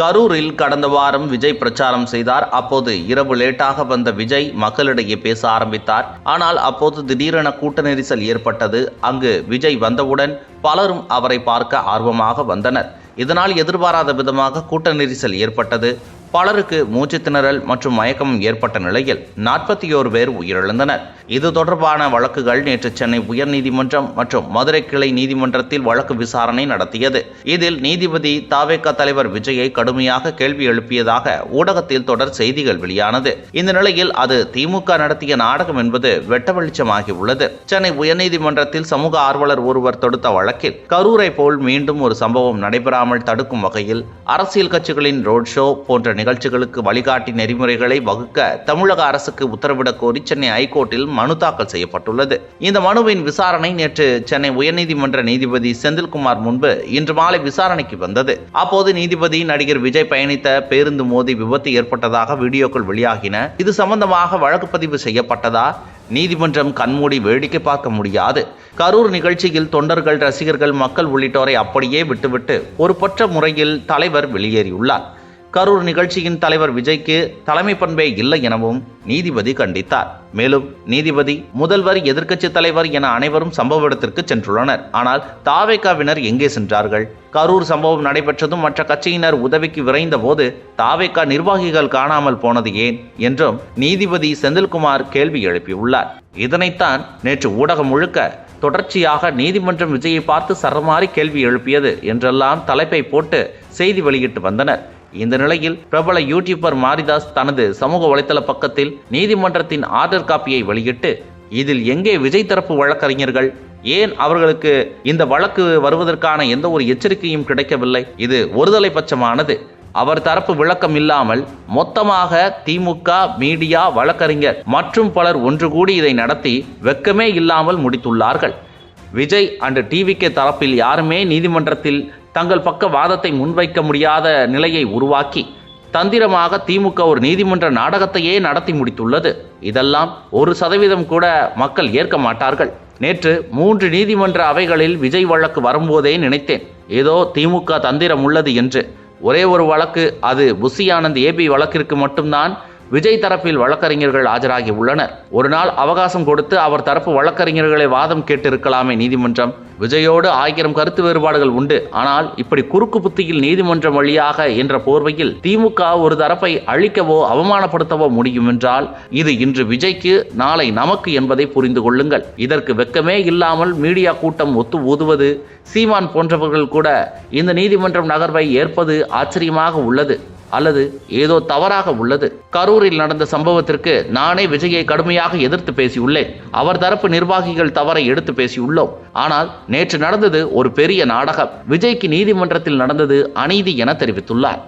கரூரில் கடந்த வாரம் விஜய் பிரச்சாரம் செய்தார். அப்போது இரவு லேட்டாக வந்த விஜய் மக்களிடையே பேச ஆரம்பித்தார். ஆனால் அப்போது திடீரென கூட்ட நெரிசல் ஏற்பட்டது. அங்கு விஜய் வந்தவுடன் பலரும் அவரை பார்க்க ஆர்வமாக வந்தனர். இதனால் எதிர்பாராத விதமாக கூட்ட நெரிசல் ஏற்பட்டது. பலருக்கு மூச்சு திணறல் மற்றும் மயக்கம் ஏற்பட்ட நிலையில் நாற்பத்தி ஓரு பேர் உயிரிழந்தனர். இது தொடர்பான வழக்குகள் நேற்று சென்னை உயர்நீதிமன்றம் மற்றும் மதுரை கிளை நீதிமன்றத்தில் வழக்கு விசாரணை நடத்தியது. இதில் நீதிபதி தாவேக தலைவர் விஜயை கடுமையாக கேள்வி எழுப்பியதாக ஊடகத்தில் தொடர் செய்திகள் வெளியானது. இந்த நிலையில் அது திமுக நடத்திய நாடகம் என்பது வெட்ட வெளிச்சமாகி உள்ளது சென்னை உயர்நீதிமன்றத்தில் சமூக ஆர்வலர் ஒருவர் தொடுத்த வழக்கில் கரூரை போல் மீண்டும் ஒரு சம்பவம் நடைபெறாமல் தடுக்கும் வகையில் அரசியல் கட்சிகளின் ரோட் ஷோ போன்ற நிகழ்ச்சிகளுக்கு வழிகாட்டி நெறிமுறைகளை வகுக்க தமிழக அரசுக்கு உத்தரவிடக் கோரி சென்னை ஐகோர்ட்டில் மனு தாக்கல் செய்யப்பட்டுள்ளது. இந்த மனுவின் விசாரணை நேற்று சென்னை உயர்நீதிமன்ற நீதிபதி செந்தில்குமார் முன்பு இன்று மாலை விசாரணைக்கு வந்தது. அப்போது நீதிபதி நடிகர் விஜய் பயணித்த பேருந்து மோதி விபத்து ஏற்பட்டதாக வீடியோக்கள் வெளியாகின. இது சம்பந்தமாக வழக்கு பதிவு செய்யப்பட்டதா? நீதிமன்றம் கண்மூடி வேடிக்கை பார்க்க முடியாது. கரூர் நிகழ்ச்சியில் தொண்டர்கள் ரசிகர்கள் மக்கள் உள்ளிட்டோரை அப்படியே விட்டுவிட்டு ஒரு பொற்ற முறையில் தலைவர் வெளியேறியுள்ளார். கரூர் நிகழ்ச்சியின் தலைவர் விஜய்க்கு தலைமை பண்பே இல்லை எனவும் நீதிபதி கண்டித்தார். மேலும் நீதிபதி முதல்வர் எதிர்க்கட்சி தலைவர் என அனைவரும் சம்பவ இடத்திற்கு சென்றுள்ளனர். ஆனால் தாவேக்காவினர் எங்கே சென்றார்கள்? கரூர் சம்பவம் நடைபெற்றதும் மற்ற கட்சியினர் உதவிக்கு விரைந்த போது தாவேக்கா நிர்வாகிகள் காணாமல் போனது ஏன்? என்றும் நீதிபதி செந்தில்குமார் கேள்வி எழுப்பியுள்ளார். இதனைத்தான் நேற்று ஊடகம் முழுக்க தொடர்ச்சியாக நீதிமன்றம் விஜயை பார்த்து சரமாரி கேள்வி எழுப்பியது என்றெல்லாம் தலைப்பை போட்டு செய்தி வெளியிட்டு வந்தனர். இந்த நிலையில் பிரபல யூடியூபர் மாரிதாஸ் தனது சமூக வலைதள பக்கத்தில் நீதிமன்றத்தின் ஆர்டர் காப்பியை வெளியிட்டு இதில் எங்கே விஜய் தரப்பு வழக்கறிஞர்கள்? ஏன் அவர்களுக்கு இந்த வழக்கு வருவதற்கான எந்த ஒரு எச்சரிக்கையும் கிடைக்கவில்லை? இது ஒருதலை பட்சமானது. அவர் தரப்பு விளக்கம் இல்லாமல் மொத்தமாக திமுக மீடியா வழக்கறிஞர் மற்றும் பலர் ஒன்று கூடி இதை நடத்தி வெக்கமே இல்லாமல் முடித்துள்ளார்கள். விஜய் அண்ட் டிவிகே தரப்பில் யாருமே நீதிமன்றத்தில் தங்கள் பக்க வாதத்தை முன்வைக்க முடியாத நிலையை உருவாக்கி தந்திரமாக திமுக ஒரு நீதிமன்ற நாடகத்தையே நடத்தி முடித்துள்ளது. இதெல்லாம் ஒரு சதவீதம் கூட மக்கள் ஏற்க மாட்டார்கள். நேற்று மூன்று நீதிமன்ற அவைகளில் விஜய் வழக்கு வரும்போதே நினைத்தேன். ஏதோ திமுக தந்திரம் உள்ளது என்று. ஒரே ஒரு வழக்கு அது புசி ஆனந்த் ஏபி வழக்கிற்கு மட்டும்தான் விஜய் தரப்பில் வழக்கறிஞர்கள் ஆஜராகி உள்ளனர். ஒரு நாள் அவகாசம் கொடுத்து அவர் தரப்பு வழக்கறிஞர்களை வாதம் கேட்டிருக்கலாமே நீதிமன்றம். விஜயோடு ஆயிரம் கருத்து வேறுபாடுகள் உண்டு. ஆனால் இப்படி குறுக்கு புத்தியில் நீதிமன்றம் வழியாக என்ற போர்வையில் திமுக ஒரு தரப்பை அழிக்கவோ அவமானப்படுத்தவோ முடியும் என்றால் இது இன்று விஜய்க்கு நாளை நமக்கு என்பதை புரிந்து கொள்ளுங்கள். இதற்கு வெக்கமே இல்லாமல் மீடியா கூட்டம் ஒத்து ஊதுவது சீமான் போன்றவர்கள் கூட இந்த நீதிமன்றம் நகர்வை ஏற்பது ஆச்சரியமாக உள்ளது. அல்லது ஏதோ தவறாக உள்ளது. கரூரில் நடந்த சம்பவத்திற்கு நானே விஜயை கடுமையாக எதிர்த்து பேசியுள்ளேன். அவர் தரப்பு நிர்வாகிகள் தவறை எடுத்து பேசியுள்ளோம். ஆனால் நேற்று நடந்தது ஒரு பெரிய நாடகம். விஜய்க்கு நீதிமன்றத்தில் நடந்தது அநீதி என தெரிவித்துள்ளார்.